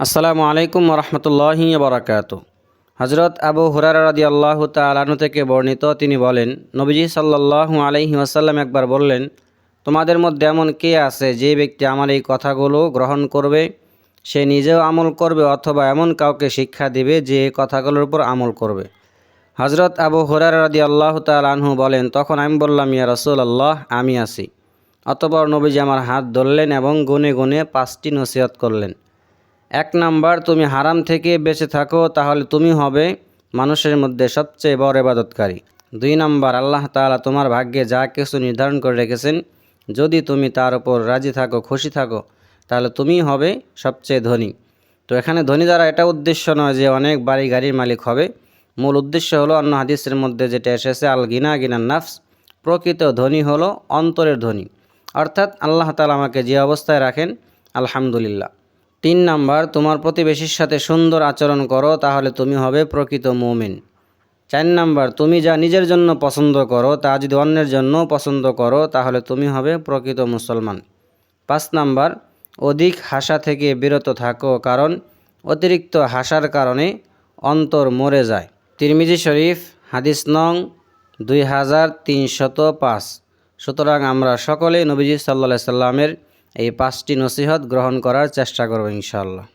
আসসালামু আলাইকুম রহমতুল্লাহি বরাকাত হজরত আবু হুরার রাদি আল্লাহ তালানু থেকে বর্ণিত তিনি বলেন, নবীজি সাল্লাল্লাহু আলাইহি ওয়াসাল্লাম একবার বললেন, তোমাদের মধ্যে এমন কে আছে যে ব্যক্তি আমার এই কথাগুলো গ্রহণ করবে? সে নিজেও আমল করবে অথবা এমন কাউকে শিক্ষা দিবে যে কথাগুলোর উপর আমল করবে? হজরত আবু হুরার রাদি আল্লাহ তালানহু বলেন, তখন আমি বললাম, ইয়া রসুল আল্লাহ আমি আছি। অতপর নবীজি আমার হাত ধরলেন এবং গুনে গুনে পাঁচটি নসিহত করলেন। এক নাম্বার, তুমি হারাম থেকে বেঁচে থাকো, তাহলে তুমি হবে মানুষের মধ্যে সবচেয়ে বড় এবাদতকারী দুই নাম্বার, আল্লাহ তালা তোমার ভাগ্যে যা কিছু নির্ধারণ করে রেখেছেন, যদি তুমি তার উপর রাজি থাকো, খুশি থাকো, তাহলে তুমি হবে সবচেয়ে ধনী। তো এখানে ধনী দ্বারা এটা উদ্দেশ্য নয় যে অনেক বাড়ি গাড়ির মালিক হবে। মূল উদ্দেশ্য হলো অন্য হাদিসের মধ্যে যেটা এসেছে, আল গিনা গিনার নাফস, প্রকৃত ধনী হলো অন্তরের ধনী। অর্থাৎ আল্লাহ তালা আমাকে যে অবস্থায় রাখেন, আলহামদুলিল্লাহ। তিন নাম্বার, তোমার প্রতিবেশীর সাথে সুন্দর আচরণ করো, তাহলে তুমি হবে প্রকৃত মৌমিন। চার নাম্বার, তুমি যা নিজের জন্য পছন্দ করো, তা যদি অন্যের জন্য পছন্দ করো, তাহলে তুমি হবে প্রকৃত মুসলমান। পাঁচ নাম্বার, অধিক হাসা থেকে বিরত থাকো, কারণ অতিরিক্ত হাসার কারণে অন্তর মরে যায়। তিরমিজি শরীফ, হাদিস নং দুই হাজার তিনশত পাঁচ। সুতরাং আমরা সকলে নবীজি সাল্লা সাল্লামের এই পাঁচটি নসিহত গ্রহণ করার চেষ্টা করব ইনশাআল্লাহ।